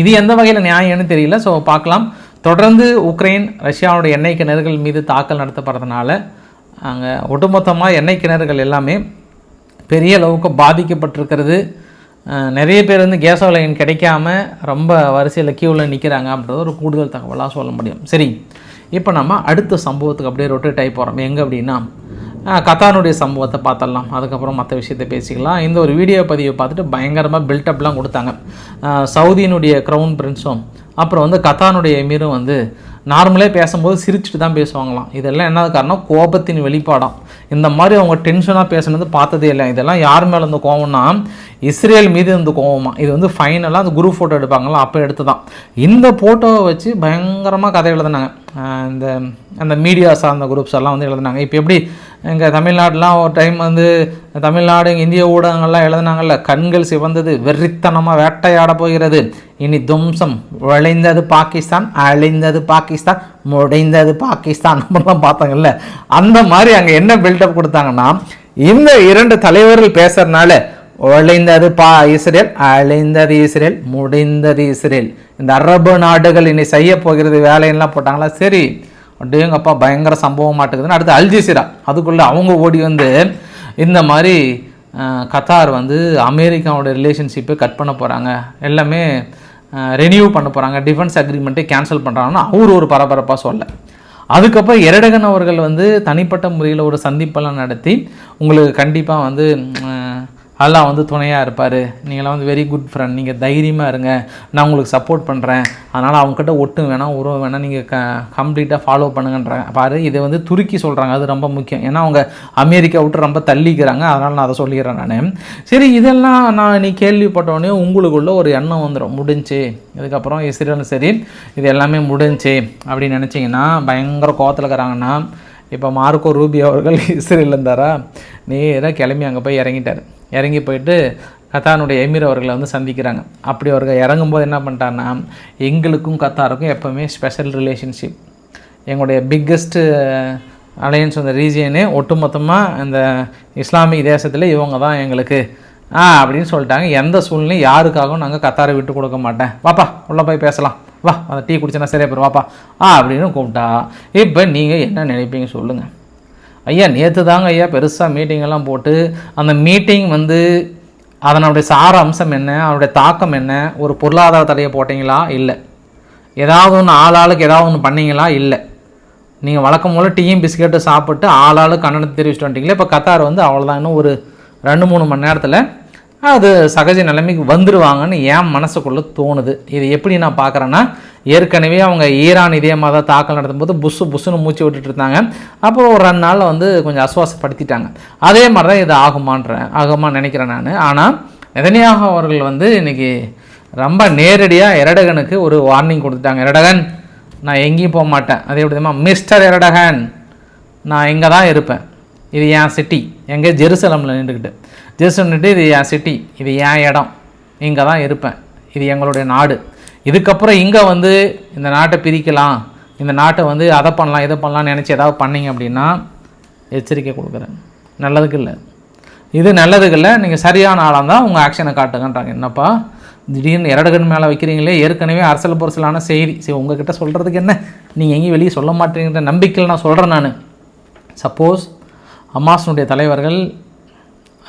இது எந்த வகையில் நியாயம்னு தெரியல. ஸோ பார்க்கலாம். தொடர்ந்து உக்ரைன் ரஷ்யாவோட எண்ணெய் கிணறுகள் மீது தாக்கல் நடத்தப்படுறதுனால அங்கே ஒட்டுமொத்தமாக எண்ணெய் கிணறுகள் எல்லாமே பெரிய அளவுக்கு பாதிக்கப்பட்டிருக்கிறது. நிறைய பேர் வந்து கேஸ் லைன் கிடைக்காம ரொம்ப வரிசையில் க்யூவில் நிற்கிறாங்க அப்படின்றது ஒரு கூடுதல் தகவலாக சொல்ல முடியும். சரி. இப்போ நம்ம அடுத்த சம்பவத்துக்கு அப்படியே ரொட்டேட் ஆகி போகிறோம் எங்கே அப்படின்னா கத்தானுடைய சம்பவத்தை பார்த்துடலாம். அதுக்கப்புறம் மற்ற விஷயத்தை பேசிக்கலாம். இந்த ஒரு வீடியோ பதிவை பார்த்துட்டு பயங்கரமாக பில்டப்லாம் கொடுத்தாங்க. சவுதியினுடைய க்ரௌன் பிரின்ஸும் அப்புறம் வந்து கத்தானுடைய எமீரும் வந்து நார்மலே பேசும்போது சிரிச்சுட்டு தான் பேசுவாங்களாம். இதெல்லாம் என்ன காரணம்? கோபத்தின் வெளிப்பாடாம். இந்த மாதிரி அவங்க டென்ஷனாக பேசுனது பார்த்ததே இல்லை. இதெல்லாம் யார் மேலே இருந்த கோவம்னா இஸ்ரேல் மீது இருந்த கோவமா? இது வந்து ஃபைனலாக அந்த குரூப் ஃபோட்டோ எடுப்பாங்களா அப்போ எடுத்து தான் இந்த ஃபோட்டோவை வச்சு பயங்கரமாக கதை எழுதுனாங்க. இந்த அந்த மீடியா சார்ந்த குரூப்ஸ் எல்லாம் வந்து எழுதுனாங்க. இப்போ எப்படி இங்கே தமிழ்நாட்டிலாம் ஒரு டைம் வந்து தமிழ்நாடு இந்திய ஊடகங்கள்லாம் எழுதுனாங்கல்ல கண்கள் சிவந்தது வெறித்தனமாக வேட்டையாட போகிறது. இனி தும்சம் விளைந்தது பாகிஸ்தான் அழிந்தது பாகிஸ்தான் முடைந்தது பாகிஸ்தான் அப்படிலாம் பார்த்தாங்கல்ல. அந்த மாதிரி அங்கே என்ன பில்டப் கொடுத்தாங்கன்னா இந்த இரண்டு தலைவர்கள் பேசுறதுனால ஒழிந்தது பா இஸ்ரேல் அழிந்தது இஸ்ரேல் முடிந்தது இஸ்ரேல். இந்த அரபு நாடுகள் இனி செய்ய போகிறது வேலையெல்லாம் போட்டாங்களா? சரி. அப்படியேங்கப்பா பயங்கர சம்பவம் மாட்டுக்குதுன்னு அடுத்து அல்ஜிசிரா அதுக்குள்ளே அவங்க ஓடி வந்து இந்த மாதிரி கத்தார் வந்து அமெரிக்காவோட ரிலேஷன்ஷிப்பை கட் பண்ண போகிறாங்க எல்லாமே ரெனியூ பண்ண போகிறாங்க டிஃபென்ஸ் அக்ரிமெண்ட்டை கேன்சல் பண்ணுறாங்கன்னா அவர் ஒரு பரபரப்பாக சொல்ல. அதுக்கப்புறம் எரடகன் அவர்கள் வந்து தனிப்பட்ட முறையில் ஒரு சந்திப்பெல்லாம் நடத்தி உங்களுக்கு கண்டிப்பாக வந்து அல்லா வந்து துணையாக இருப்பார். நீங்களாம் வந்து வெரி குட் ஃப்ரெண்ட் நீங்கள் தைரியமாக இருங்க. நான் உங்களுக்கு சப்போர்ட் பண்ணுறேன் அதனால் அவங்ககிட்ட ஒட்டும் வேணாம் உறவு வேணாம். நீங்கள் க கம்ப்ளீட்டாக ஃபாலோ பண்ணுங்கன்றாங்க பாரு. இதை வந்து துருக்கி சொல்கிறாங்க அது ரொம்ப முக்கியம். ஏன்னா அவங்க அமெரிக்கா விட்டு ரொம்ப தள்ளிக்கிறாங்க. அதனால் நான் அதை சொல்லிடுறேன் நான். சரி இதெல்லாம் நான் நீ கேள்விப்பட்டோடனே உங்களுக்குள்ள ஒரு எண்ணம் வந்துடும் முடிஞ்சு. இதுக்கப்புறம் இஸ்ரேலும் சரி இது எல்லாமே முடிஞ்சு. அப்படின்னு நினச்சிங்கன்னா பயங்கர கோவத்தில் இருக்கிறாங்கன்னா இப்போ மார்க்கோ ரூபி அவர்கள் இஸ்ரேல் இருந்தாரா? நேராக கிளம்பி அங்கே போய் இறங்கிட்டார். இறங்கி போயிட்டு கத்தானுடைய எமீர் அவர்களை வந்து சந்திக்கிறாங்க. அப்படி அவர்கள் இறங்கும்போது என்ன பண்ணிட்டாருன்னா எங்களுக்கும் கத்தாருக்கும் எப்போவுமே ஸ்பெஷல் ரிலேஷன்ஷிப் எங்களுடைய பிக்கஸ்ட்டு அலையன்ஸ் அந்த ரீஜியனு ஒட்டுமொத்தமாக இந்த இஸ்லாமிக் தேசத்தில் இவங்க தான் எங்களுக்கு. ஆ அப்படின்னு சொல்லிட்டாங்க. எந்த சூழ்நிலையும் யாருக்காகவும் நாங்கள் கத்தாரை விட்டு கொடுக்க மாட்டேன். வாப்பா உள்ளே போய் பேசலாம். வா அந்த டீ குடிச்சேன்னா சரியா போயிடும் வாப்பா ஆ அப்படின்னு கூப்பிட்டா இப்போ நீங்கள் என்ன நினைப்பீங்க சொல்லுங்கள் ஐயா நேற்று தாங்க ஐயா பெருசாக மீட்டிங்கெல்லாம் போட்டு அந்த மீட்டிங் வந்து அதனுடைய சார அம்சம் என்ன அதனுடைய தாக்கம் என்ன ஒரு பொருளாதார தடையை போட்டிங்களா? இல்லை. ஏதாவது ஒன்று ஆளாளுக்கு ஏதாவது ஒன்று பண்ணீங்களா? இல்லை. நீங்கள் வழக்கம் போல் டீயும் பிஸ்கெட்டு சாப்பிட்டு ஆளாளுக்கு கண்ணனத்தை தெரிவிச்சுட்டு வந்துட்டீங்களே இப்போ கத்தார் வந்து அவ்வளோதான் இன்னும் ஒரு ரெண்டு மூணு மணி நேரத்தில் அது சகஜ நிலைமைக்கு வந்துடுவாங்கன்னு என் மனசுக்குள்ளே தோணுது. இது எப்படி நான் பார்க்குறேன்னா ஏற்கனவே அவங்க ஈரான் இதே மாதிரி தான் தாக்கல் நடத்தும்போது புஸ்ஸு புஸ்ஸுன்னு மூச்சு விட்டுட்டு இருந்தாங்க. அப்புறம் ஒரு ரெண்டு நாளில் வந்து கொஞ்சம் அசுவாசப்படுத்திட்டாங்க அதே மாதிரி தான் இது ஆகுமான்றேன் ஆகுமான்னு நினைக்கிறேன் நான். ஆனால் எதனையாக அவர்கள் வந்து இன்னைக்கு ரொம்ப நேரடியாக எரடகனுக்கு ஒரு வார்னிங் கொடுத்துட்டாங்க. எரடகன் நான் எங்கேயும் போக மாட்டேன். அதே எப்படி தெரியுமா மிஸ்டர் எரடகன் நான் இங்கே தான் இருப்பேன். இது என் சிட்டி எங்கே ஜெருசலமில் நின்றுக்கிட்டு ஜெருசலம் நின்று இது என் சிட்டி இது என் இடம். இங்கே தான் இருப்பேன். இது எங்களுடைய நாடு. இதுக்கப்புறம் இங்கே வந்து இந்த நாட்டை பிரிக்கலாம் இந்த நாட்டை வந்து அதை பண்ணலாம் இதை பண்ணலாம்னு நினச்சி ஏதாவது பண்ணீங்க அப்படின்னா எச்சரிக்கை கொடுக்குறேன். நல்லதுக்கு இல்லை. இது நல்லதுக்கு இல்லை நீங்கள் சரியான ஆளாக தான் உங்கள் ஆக்ஷனை காட்டுங்கன்றாங்க. என்னப்பா? திடீர்னு இரடகன் மேலே வைக்கிறீங்களே ஏற்கனவே அரசல் பொரசலான செய்தி. சரி உங்ககிட்ட சொல்கிறதுக்கு என்ன? நீங்கள் எங்கேயும் வெளியே சொல்ல மாட்டேங்கிற நம்பிக்கையில் நான் சொல்கிறேன் நான். சப்போஸ் ஹமாஸினுடைய தலைவர்கள்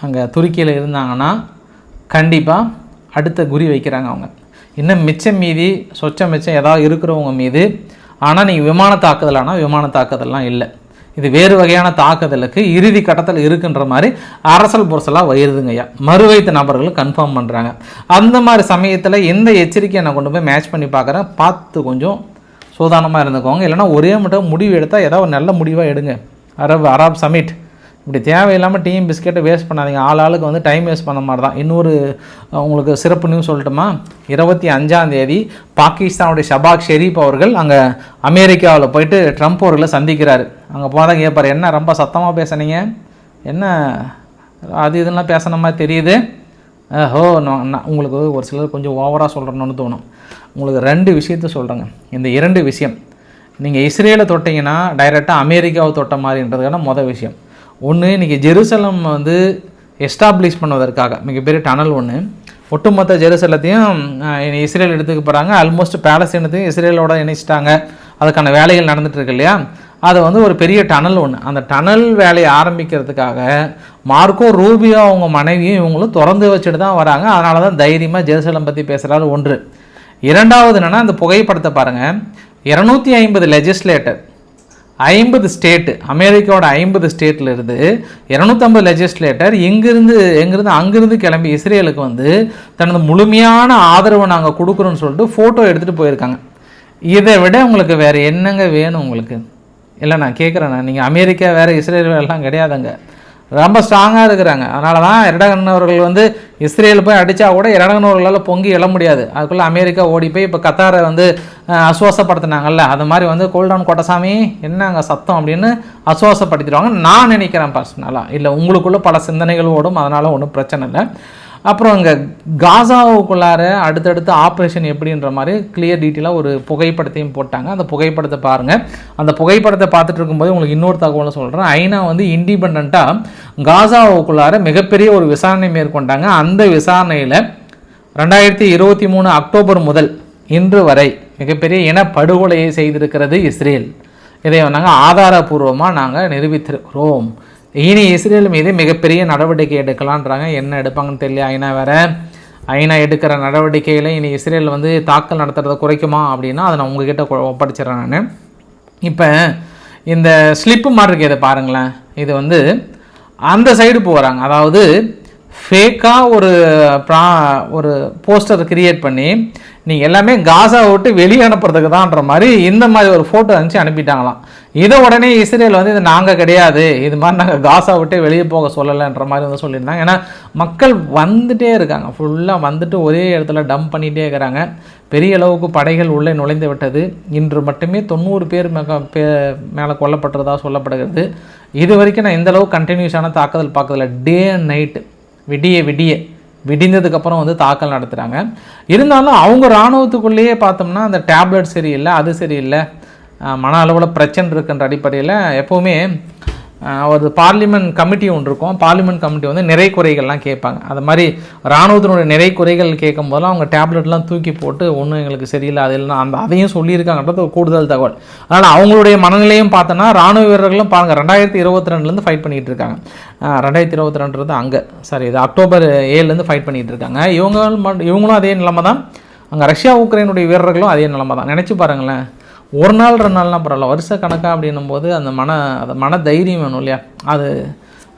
அங்கே துருக்கியில் இருந்தாங்கன்னா கண்டிப்பாக அடுத்த குறி வைக்கிறாங்க அவங்க. இன்னும் மிச்சம் மீதி சொச்சம் மிச்சம் ஏதாவது இருக்கிறவங்க மீது ஆனால் நீங்கள் விமான தாக்குதலானா விமான தாக்குதல்லாம் இல்லை. இது வேறு வகையான தாக்குதலுக்கு இறுதி கட்டத்தில் இருக்குன்ற மாதிரி அரசல் புரசலாக வருதுங்க ஐயா. மறுவைத்த நபர்களும் கன்ஃபார்ம் பண்ணுறாங்க அந்த மாதிரி சமயத்தில் எந்த எச்சரிக்கையை நான் கொண்டு போய் மேட்ச் பண்ணி பார்க்குறேன்? பார்த்து கொஞ்சம் சூதானமாக இருந்துக்கோங்க. இல்லைன்னா ஒரே மட்டும் முடிவு எடுத்தால் ஏதாவது நல்ல முடிவாக எடுங்க. அரப் அரப் சமிட் இப்படி தேவையில்லாமல் டீம் பிஸ்கெட்டை வேஸ்ட் பண்ணாதீங்க. ஆள் ஆளுக்கு வந்து டைம் வேஸ்ட் பண்ண மாதிரி தான் இன்னொரு உங்களுக்கு சிறப்பு நியூஸ் சொல்லட்டுமா? இருபத்தி அஞ்சாம் தேதி பாகிஸ்தானுடைய ஷபாக் ஷெரீப் அவர்கள் அங்கே அமெரிக்காவில் போயிட்டு ட்ரம்ப் அவர்களை சந்திக்கிறார். அங்கே போனால் கேட்பார் என்ன ரொம்ப சத்தமாக பேசுனீங்க? என்ன? அது இதெல்லாம் பேசுன மாதிரி தெரியுது? ஹோ நான் உங்களுக்கு ஒரு சிலர் கொஞ்சம் ஓவராக சொல்கிறேன்னு தோணும். உங்களுக்கு ரெண்டு விஷயத்த சொல்கிறேங்க இந்த இரண்டு விஷயம் நீங்கள் இஸ்ரேலை தொட்டிங்கன்னா டைரெக்டாக அமெரிக்காவை தொட்ட மாதிரின்றதுக்கான மொதல் விஷயம். ஒன்று இன்றைக்கி ஜெருசலம் வந்து எஸ்டாப்ளிஷ் பண்ணுவதற்காக மிகப்பெரிய டனல் ஒன்று ஒட்டுமொத்த ஜெருசலத்தையும் இஸ்ரேல் எடுத்துக்க போகிறாங்க ஆல்மோஸ்ட் பேலஸ்தீனத்தையும் இஸ்ரேலோட இணைச்சிட்டாங்க. அதுக்கான வேலைகள் நடந்துகிட்ருக்கு இல்லையா? அது வந்து ஒரு பெரிய டனல் ஒன்று அந்த டனல் வேலையை ஆரம்பிக்கிறதுக்காக மார்க்கோ ரூபியோ அவங்க மனைவியும் இவங்களும் திறந்து வச்சுட்டு தான் வராங்க. அதனால தான் தைரியமாக ஜெருசலம் பற்றி பேசுகிறாரு ஒன்று. இரண்டாவது என்னென்னா அந்த புகைப்படத்தை பாருங்கள் இரநூத்தி ஐம்பது லெஜிஸ்லேட்டர் ஐம்பது ஸ்டேட்டு அமெரிக்காவோட ஐம்பது ஸ்டேட்லேருந்து இரநூத்தம்பது லெஜிஸ்லேட்டர் இங்கிருந்து எங்கிருந்து அங்கிருந்து கிளம்பி இஸ்ரேலுக்கு வந்து தனது முழுமையான ஆதரவை நாங்கள் கொடுக்குறோன்னு சொல்லிட்டு ஃபோட்டோ எடுத்துகிட்டு போயிருக்காங்க. இதை விட உங்களுக்கு வேறு என்னங்க வேணும் உங்களுக்கு? இல்லை நான் கேட்குறேண்ணா நீங்கள் அமெரிக்கா வேறு இஸ்ரேல் எல்லாம் கிடையாதுங்க. ரொம்ப ஸ்ட்ராங்காக இருக்கிறாங்க. அதனால தான் இரடகன் அவர்கள் வந்து இஸ்ரேல் போய் அடித்தா கூட இரடகன் அவர்களால் பொங்கி எழ முடியாது. அதுக்குள்ளே அமெரிக்கா ஓடி போய் இப்போ கத்தாரை வந்து அசுவாசப்படுத்தினாங்கல்ல அது மாதிரி வந்து கோல்டவுன் கோட்டசாமி என்னங்க சத்தம் அப்படின்னு அசுவாசப்படுத்திடுவாங்க நான் நினைக்கிறேன் பர்சனலாக இல்லை உங்களுக்குள்ள பல சிந்தனைகள் ஓடும் அதனால் ஒன்றும் பிரச்சனை இல்லை. அப்புறம் இங்கே காசாவுக்குள்ளார அடுத்தடுத்து ஆப்ரேஷன் எப்படின்ற மாதிரி கிளியர் டீட்டெயிலாக ஒரு புகைப்படத்தையும் போட்டாங்க. அந்த புகைப்படத்தை பாருங்கள் அந்த புகைப்படத்தை பார்த்துட்டு இருக்கும்போது உங்களுக்கு இன்னொரு தகவலை சொல்கிறேன் ஐநா வந்து இண்டிபெண்ட்டாக காசாவுக்குள்ளார மிகப்பெரிய ஒரு விசாரணை மேற்கொண்டாங்க. அந்த விசாரணையில் ரெண்டாயிரத்தி இருபத்தி மூணு அக்டோபர் முதல் இன்று வரை மிகப்பெரிய இனப்படுகொலையை செய்திருக்கிறது இஸ்ரேல். இதை நாங்கள் ஆதாரபூர்வமாக நாங்கள் நிரூபித்திருக்கிறோம். இனி இஸ்ரேல் மீது மிகப்பெரிய நடவடிக்கை எடுக்கலான்றாங்க என்ன எடுப்பாங்கன்னு தெரியல. ஐநா வேற ஐநா எடுக்கிற நடவடிக்கையில் இனி இஸ்ரேல் வந்து தாக்கல் நடத்துறதை குறைக்குமா அப்படின்னா அதை நான் உங்ககிட்ட ஒப்படைச்சிடறேன் ஒப்படைச்சிடுறேன் நான். இப்போ இந்த ஸ்லிப்பு மாதிரி இருக்கு இதை பாருங்களேன். இது வந்து அந்த சைடு போகிறாங்க அதாவது ஃபேக்காக ஒரு ப்ரா ஒரு போஸ்டர் கிரியேட் பண்ணி நீங்கள் எல்லாமே காசாவை விட்டு வெளியே அனுப்புறதுக்கு தான்ன்ற மாதிரி இந்த மாதிரி ஒரு ஃபோட்டோ அனுப்பிச்சு அனுப்பிட்டாங்களாம். இதை உடனே இஸ்ரேல் வந்து இது நாங்கள் கிடையாது. இது மாதிரி நாங்கள் காசா விட்டு வெளியே போக சொல்லலைன்ற மாதிரி வந்து சொல்லியிருந்தாங்க. ஏன்னா மக்கள் வந்துட்டே இருக்காங்க. ஃபுல்லாக வந்துட்டு ஒரே இடத்துல டம்ப் பண்ணிகிட்டே இருக்கிறாங்க. பெரிய அளவுக்கு படைகள் உள்ளே நுழைந்து விட்டது. இன்று மட்டுமே தொண்ணூறு பேர் பே மேலே கொல்லப்பட்டதாக சொல்லப்படுகிறது. இது வரைக்கும் நான் இந்தளவு கண்டினியூஸான தாக்குதல் பார்க்கறதில்ல. டே அண்ட் நைட்டு விடிய விடிய விடிந்ததுக்கப்புறம் வந்து தாக்கல் நடத்துகிறாங்க இருந்தாலும் அவங்க இராணுவத்துக்குள்ளேயே பார்த்தோம்னா அந்த டேப்லெட் சரியில்லை அது சரியில்லை. மன அளவில் பிரச்சனை இருக்குன்ற அடிப்படையில் எப்போவுமே ஒரு பார்லிமெண்ட் கமிட்டி ஒன்று இருக்கும். பார்லிமெண்ட் கமிட்டி வந்து நிறை குறைகள்லாம் கேட்பாங்க. அது மாதிரி இராணுவத்தினுடைய நிறை குறைகள் கேட்கும் போதெல்லாம் அவங்க டேப்லெட்லாம் தூக்கி போட்டு ஒன்றும் எங்களுக்கு சரியில்லை அது இல்லைன்னா அந்த அதையும் சொல்லியிருக்காங்கன்றது ஒரு கூடுதல் தகவல். அதனால் அவங்களுடைய மனநிலையும் பார்த்தோன்னா ராணுவ வீரர்களும் பாருங்கள் ரெண்டாயிரத்தி இருபத்தி ரெண்டுலேருந்து ஃபைட் பண்ணிகிட்டு இருக்காங்க ரெண்டாயிரத்தி இருபத்தி ரெண்டுறது அங்கே. சாரி இது அக்டோபர் ஏழுலேருந்து ஃபைட் பண்ணிகிட்டு இருக்காங்க இவங்க இவங்களும் அதே நிலைமை தான் அங்கே ரஷ்யா உக்ரைனுடைய வீரர்களும் அதே நிலைமை தான் நினச்சி பாருங்களேன். ஒரு நாள் ரெண்டு நாள்லாம் பரவாயில்ல. வருஷ கணக்காக அப்படின்னும் போது அந்த மன அந்த மன தைரியம் வேணும் இல்லையா? அது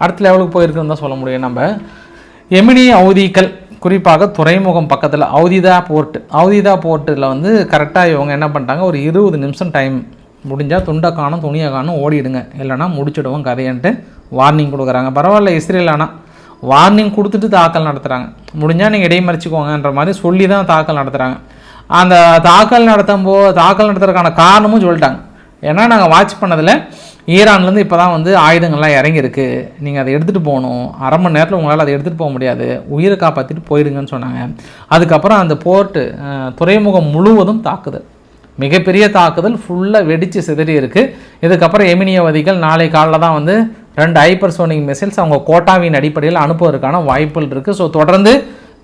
அடுத்த லெவலுக்கு போயிருக்குன்னு தான் சொல்ல முடியும் நம்ம. எமினி அவுதிகள் குறிப்பாக துறைமுகம் பக்கத்தில் அவுதிதா போர்ட்டு அவுதிதா போர்ட்டில் வந்து கரெக்டாக இவங்க என்ன பண்ணிட்டாங்க? ஒரு இருபது நிமிஷம் டைம் முடிஞ்சால் துண்டை காணும் துணியை காணும் ஓடிடுங்க. இல்லைன்னா முடிச்சிடுவோம் கதையன்ட்டு வார்னிங் கொடுக்குறாங்க. பரவாயில்ல இஸ்ரேல் ஆனால் வார்னிங் கொடுத்துட்டு தாக்கல் நடத்துகிறாங்க முடிஞ்சால் நீங்கள் இடைமறிச்சிக்கோங்கன்ற மாதிரி சொல்லி தான் தாக்கல் நடத்துகிறாங்க அந்த தாக்கல் நடத்தும் போ தாக்கல் நடத்துறதுக்கான காரணமும் சொல்லிட்டாங்க. ஏன்னா நாங்கள் வாட்ச் பண்ணதில் ஈரான்லேருந்து இப்போ தான் வந்து ஆயுதங்கள்லாம் இறங்கியிருக்கு. நீங்கள் அதை எடுத்துகிட்டு போகணும். அரை மணி நேரத்தில் உங்களால் அதை எடுத்துகிட்டு போக முடியாது. உயிரை காப்பாற்றிட்டு போயிடுங்கன்னு சொன்னாங்க. அதுக்கப்புறம் அந்த போர்ட்டு துறைமுகம் முழுவதும் தாக்குதல். மிகப்பெரிய தாக்குதல் ஃபுல்லாக வெடித்து சிதறி இருக்குது இதுக்கப்புறம் எமினியவதிகள் நாளை காலைல தான் வந்து ரெண்டு ஹைப்பர்சோனிக் மிசைல்ஸ் அவங்க கோட்டாவின் அடிப்படையில் அனுப்புவதற்கான வாய்ப்புகள் இருக்குது ஸோ தொடர்ந்து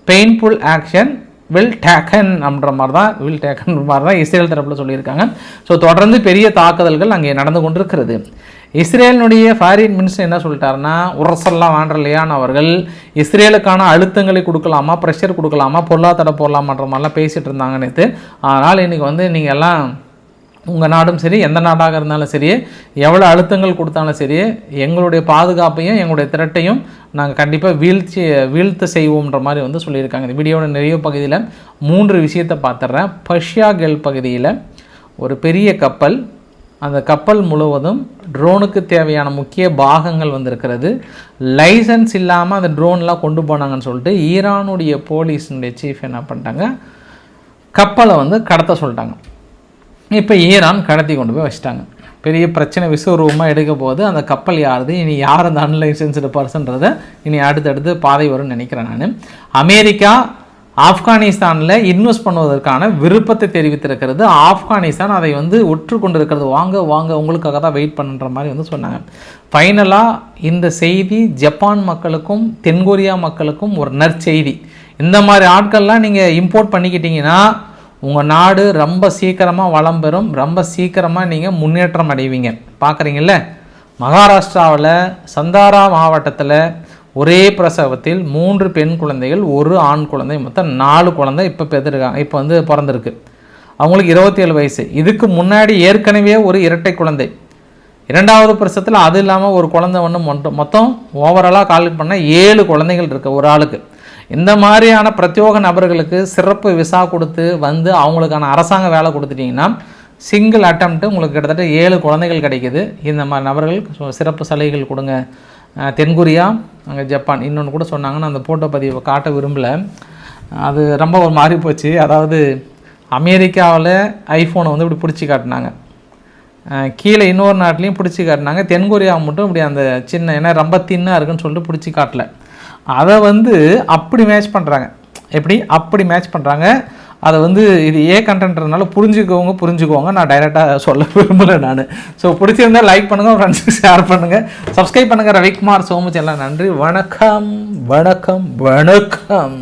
பெயின்ஃபுல் ஆக்ஷன் வில் டேக்கன் அப்படின்ற மாதிரி தான் வில் டேக்கன் மாதிரி தான் இஸ்ரேல் தரப்பில் சொல்லியிருக்காங்க. ஸோ தொடர்ந்து பெரிய தாக்குதல்கள் அங்கே நடந்து கொண்டிருக்கிறது. இஸ்ரேலினுடைய ஃபாரின் மினிஸ்டர் என்ன சொல்லிட்டாருன்னா உரசல்லாம் வாண்டலையான் அவர்கள் இஸ்ரேலுக்கான அழுத்தங்களை கொடுக்கலாமா ப்ரெஷர் கொடுக்கலாமா பொருளாதார போடலாமான்ற மாதிரிலாம் பேசிகிட்டு இருந்தாங்க நேற்று அதனால் இன்றைக்கி வந்து நீங்கள் எல்லாம் உங்கள் நாடும் சரி எந்த நாடாக இருந்தாலும் சரி எவ்வளோ அழுத்தங்கள் கொடுத்தாலும் சரி எங்களுடைய பாதுகாப்பையும் எங்களுடைய திரட்டையும் நாங்கள் கண்டிப்பாக வீழ்ச்சி வீழ்த்து செய்வோம்ன்ற மாதிரி வந்து சொல்லியிருக்காங்க. இந்த வீடியோட நிறைய பகுதியில் மூன்று விஷயத்தை பார்த்துட்றேன் பஷ்யா கெல் பகுதியில் ஒரு பெரிய கப்பல். அந்த கப்பல் முழுவதும் ட்ரோனுக்கு தேவையான முக்கிய பாகங்கள் வந்திருக்கிறது. லைசன்ஸ் இல்லாமல் அந்த ட்ரோன்லாம் கொண்டு போனாங்கன்னு சொல்லிட்டு ஈரானுடைய போலீஸினுடைய சீஃப் என்ன பண்ணிட்டாங்க? கப்பலை வந்து கடத்த சொல்லிட்டாங்க. இப்போ ஈரான் கடத்தி கொண்டு போய் வச்சிட்டாங்க. பெரிய பிரச்சனை விஸ்வரூபமாக எடுக்க போது அந்த கப்பல் யாருது? இனி யார் அந்த அன்லைசன்ஸ்டு பர்சன்றதை இனி அடுத்தடுத்து பாதை வரும்னு நினைக்கிறேன் நான். அமெரிக்கா ஆப்கானிஸ்தானில் இன்வெஸ்ட் பண்ணுவதற்கான விருப்பத்தை தெரிவித்திருக்கிறது. ஆப்கானிஸ்தான் அதை வந்து உற்று கொண்டிருக்கிறது. வாங்க வாங்க உங்களுக்காக தான் வெயிட் பண்ணுன்ற மாதிரி வந்து சொன்னாங்க. ஃபைனலாக இந்த செய்தி ஜப்பான் மக்களுக்கும் தென்கொரியா மக்களுக்கும் ஒரு நற்செய்தி. இந்த மாதிரி ஆட்கள்லாம் நீங்கள் இம்போர்ட் பண்ணிக்கிட்டிங்கன்னா உங்கள் நாடு ரொம்ப சீக்கிரமாக வளம் பெறும். ரொம்ப சீக்கிரமாக நீங்கள் முன்னேற்றம் அடைவீங்க. பார்க்குறீங்கள மகாராஷ்டிராவில் சந்தாரா மாவட்டத்தில் ஒரே பிரசவத்தில் மூன்று பெண் குழந்தைகள் ஒரு ஆண் குழந்தை மொத்தம் நாலு குழந்தை இப்போ பெற்றிருக்காங்க இப்போ வந்து பிறந்திருக்கு. அவங்களுக்கு இருபத்தி ஏழு வயசு. இதுக்கு முன்னாடி ஏற்கனவே ஒரு இரட்டை குழந்தை. இரண்டாவது பிரசவத்தில் அது இல்லாமல் ஒரு குழந்தை ஒன்று மொத்தம் மொத்தம் ஓவராலாக கால்குலேட் பண்ணால் ஏழு குழந்தைகள் இருக்குது ஒரு ஆளுக்கு. இந்த மாதிரியான பிரத்யோக நபர்களுக்கு சிறப்பு விசா கொடுத்து வந்து அவங்களுக்கான அரசாங்க வேலை கொடுத்துட்டிங்கன்னா சிங்கிள் அட்டம்ப்ட்டு உங்களுக்கு கிட்டத்தட்ட ஏழு குழந்தைகள் கிடைக்கிது. இந்த மாதிரி நபர்கள் சிறப்பு சலுகைகள் கொடுங்க. தென்கொரியா அங்கே ஜப்பான் இன்னொன்று கூட சொன்னாங்கன்னு நான் அந்த ஃபோட்டோ பதிவை காட்ட விரும்பலை. அது ரொம்ப ஒரு மாறி போச்சு. அதாவது அமெரிக்காவில் ஐஃபோனை வந்து இப்படி பிடிச்சி காட்டினாங்க. கீழே இன்னொரு நாட்டிலையும் பிடிச்சி காட்டினாங்க. தென்கொரியா மட்டும் இப்படி அந்த சின்ன ஏன்னா ரொம்ப தின்னாக இருக்குன்னு சொல்லிட்டு பிடிச்சி காட்டல. அதை வந்து அப்படி மேட்ச் பண்ணுறாங்க எப்படி? அப்படி மேட்ச் பண்ணுறாங்க அதை வந்து இது ஏ கண்டென்ட்றதுனால புரிஞ்சுக்கோங்க புரிஞ்சுக்கோங்க. நான் டைரெக்டாக சொல்ல விரும்பலை நான். ஸோ பிடிச்சிருந்தா லைக் பண்ணுங்கள் ஃப்ரெண்ட்ஸுக்கு ஷேர் பண்ணுங்கள் சப்ஸ்கிரைப் பண்ணுங்கள் ரவிக்குமார் சோமுச் எல்லாம் நன்றி. வணக்கம் வணக்கம் வணக்கம்.